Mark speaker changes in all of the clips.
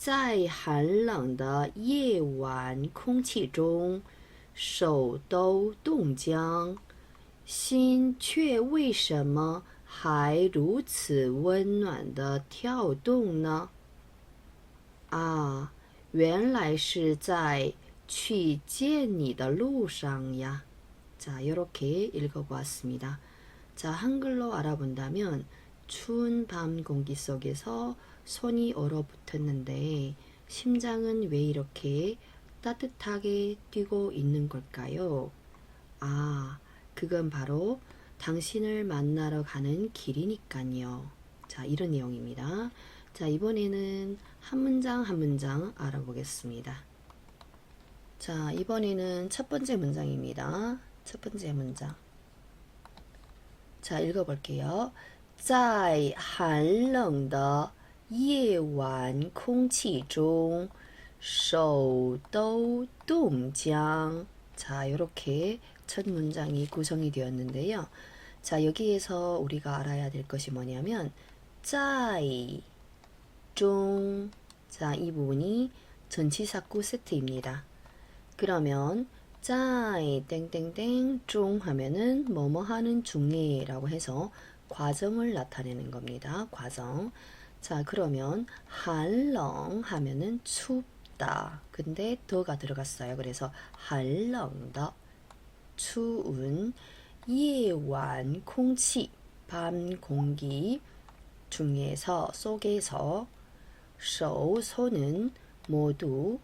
Speaker 1: 在寒冷的夜晚，空气中，手都冻僵，心却为什么还如此温暖的跳动呢？啊，原来是在去见你的路上呀。 자, 이렇게 읽어보았습니다. 자, 한글로 알아본다면 추운 밤 공기 속에서 손이 얼어붙었는데 심장은 왜 이렇게 따뜻하게 뛰고 있는 걸까요? 아, 그건 바로 당신을 만나러 가는 길이니까요. 자, 이런 내용입니다. 자, 이번에는 한 문장 한 문장 알아보겠습니다. 자, 이번에는 첫 번째 문장입니다. 첫 번째 문장. 자, 읽어볼게요. 在寒冷的 夜晚空气中手都冻僵. 자, 이렇게 첫 문장이 구성이 되었는데요. 자, 여기에서 우리가 알아야 될 것이 뭐냐면 在 중. 자, 이 부분이 전치사구 세트입니다. 그러면 在 땡땡땡 중 하면은 뭐뭐 하는 중에라고 해서 과정을 나타내는 겁니다. 과정. 자, 그러면 한렁 하면은 춥다. 근데 더가 들어갔어요. 그래서 한렁더 추운 예완 공치 밤 공기 중에서 속에서 手 손은 모두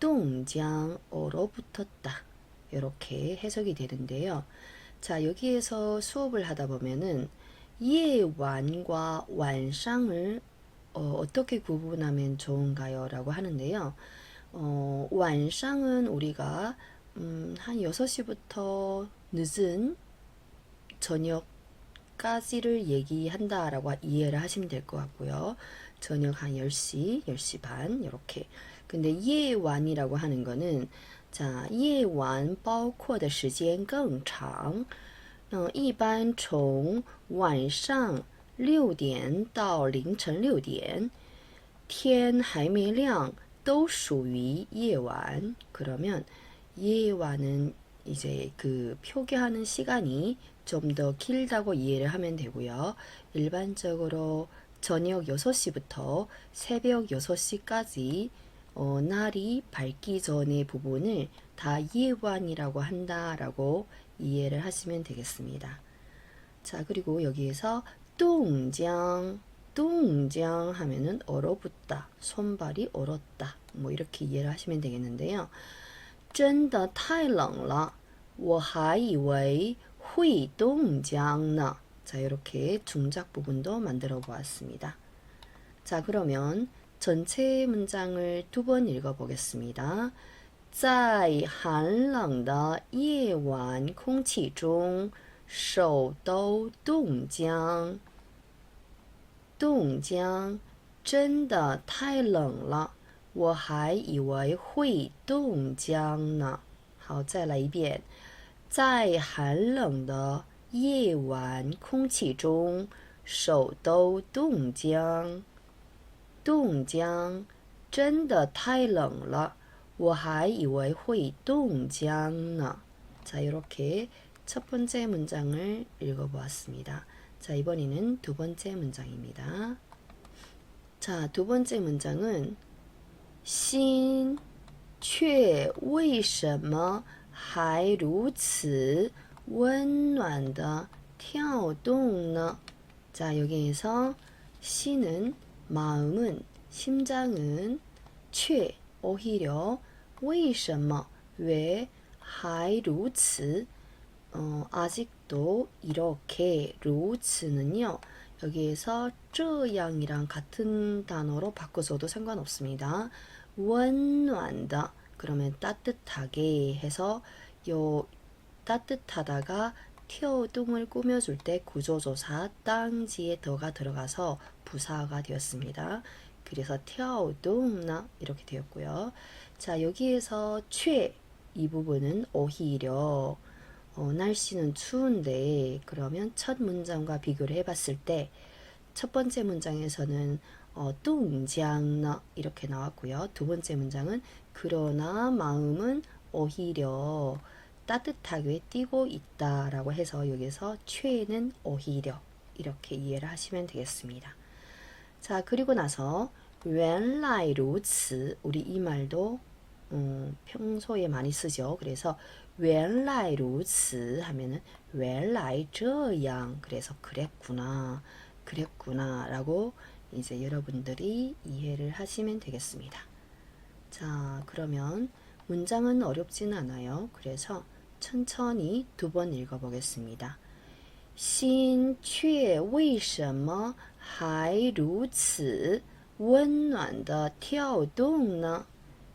Speaker 1: 동장 얼어붙었다. 이렇게 해석이 되는데요. 자, 여기에서 수업을 하다 보면은 예완과 완상을 어, 떻게 구분하면 좋은가요? 라고 하는데요. 어, 완상은 우리가 음, 한 6시부터 늦은 저녁까지를 얘기한다라고 이해를 하시면 될 것 같고요. 저녁 한 10시, 10시 반 이렇게. 근데 예완이라고 하는 거는 자, 夜晚包括的时间更长。嗯，一般从晚上 六点到凌晨六点，天还没亮都属于夜晚。그러면 예완은 이제 그 표기하는 시간이 좀 더 길다고 이해를 하면 되고요. 일반적으로 저녁 6시부터 새벽 6시까지 어, 날이 밝기 전의 부분을 다 예완이라고 한다라고 이해를 하시면 되겠습니다. 자, 그리고 여기에서 똥장, 똥장 하면은 얼어붙다, 손발이 얼었다, 뭐 이렇게 이해를 하시면 되겠는데요. 真的太冷了,我还以为会冻僵呢. 자, 이렇게 중작 부분도 만들어 보았습니다. 자, 그러면 전체 문장을 두 번 읽어보겠습니다. 在寒冷的夜晚，空气中，手都冻僵。 冻僵，真的太冷了，我还以为会冻僵呢。好，再来一遍。在寒冷的夜晚，空气中，手都冻僵。冻僵，真的太冷了，我还以为会冻僵呢. 자, 이렇게 첫 번째 문장을 읽어보았습니다. 자, 이번에는 두 번째 문장입니다. 자, 두 번째 문장은 心却为什么还如此温暖的跳动呢? 자, 여기에서心은 마음은 심장은 却 오히려 为什么 왜 还如此 어, 아직도 이렇게 루츠는요 여기에서 쯔양이랑 같은 단어로 바꿔줘도 상관없습니다. 원완다 그러면 따뜻하게 해서 요 따뜻하다가 튀어동을 꾸며줄 때 구조조사 땅지에 더가 들어가서 부사가 되었습니다. 그래서 튀어동나 이렇게 되었고요. 자 여기에서 최 이 부분은 오히려 어, 날씨는 추운데 그러면 첫 문장과 비교를 해봤을 때 첫 번째 문장에서는 어, 뚱장나 이렇게 나왔고요. 두 번째 문장은 그러나 마음은 오히려 따뜻하게 뛰고 있다라고 해서 여기서 최는 오히려 이렇게 이해를 하시면 되겠습니다. 자 그리고 나서 原来如此 우리 이 말도 음, 평소에 많이 쓰죠. 그래서 原来如此 하면은 原来这样 그래서 그랬구나 그랬구나 라고 이제 여러분들이 이해를 하시면 되겠습니다. 자 그러면 문장은 어렵지는 않아요. 그래서 천천히 두 번 읽어보겠습니다. 心却为什么还如此温暖的跳动呢？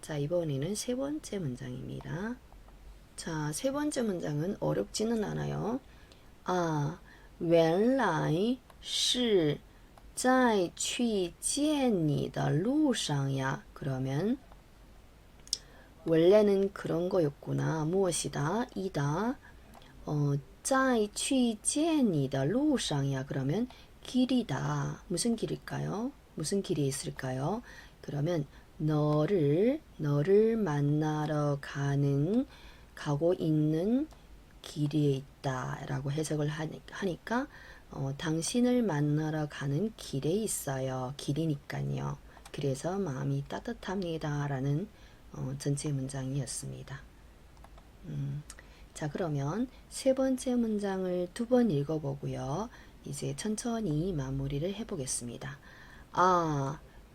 Speaker 1: 자, 이번에는 세 번째 문장입니다. 자, 세 번째 문장은 어렵지는 않아요. 아, 原来是在去见你的路上呀. 그러면 원래는 그런 거였구나. 무엇이다? 이다. 어, 在去见你的路上呀. 그러면 길이다. 무슨 길일까요? 무슨 길이 있을까요? 그러면 너를 너를 만나러 가는 가고 있는 길에 있다라고 해석을 하니- 하니까 어, 당신을 만나러 가는 길에 있어요. 길이니까요. 그래서 마음이 따뜻합니다라는 어, 전체 문장이었습니다. 음, 자 그러면 세 번째 문장을 두 번 읽어보고요. 이제 천천히 마무리를 해보겠습니다. 아,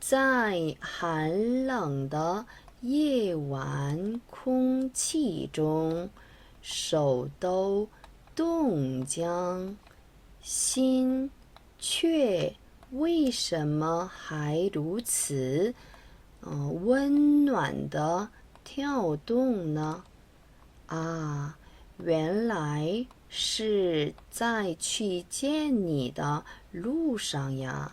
Speaker 1: 在寒冷的夜晚，空气中，手都冻僵，心却为什么还如此，呃，温暖的跳动呢？啊，原来是在去见你的路上呀。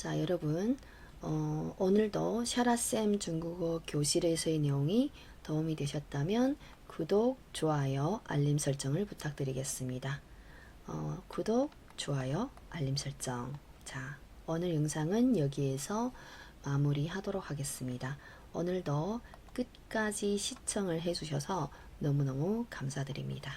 Speaker 1: 자, 여러분, 어, 오늘도 샤라쌤 중국어 교실에서의 내용이 도움이 되셨다면 구독, 좋아요, 알림 설정을 부탁드리겠습니다. 어, 구독, 좋아요, 알림 설정. 자, 오늘 영상은 여기에서 마무리하도록 하겠습니다. 오늘도 끝까지 시청을 해주셔서 너무너무 감사드립니다.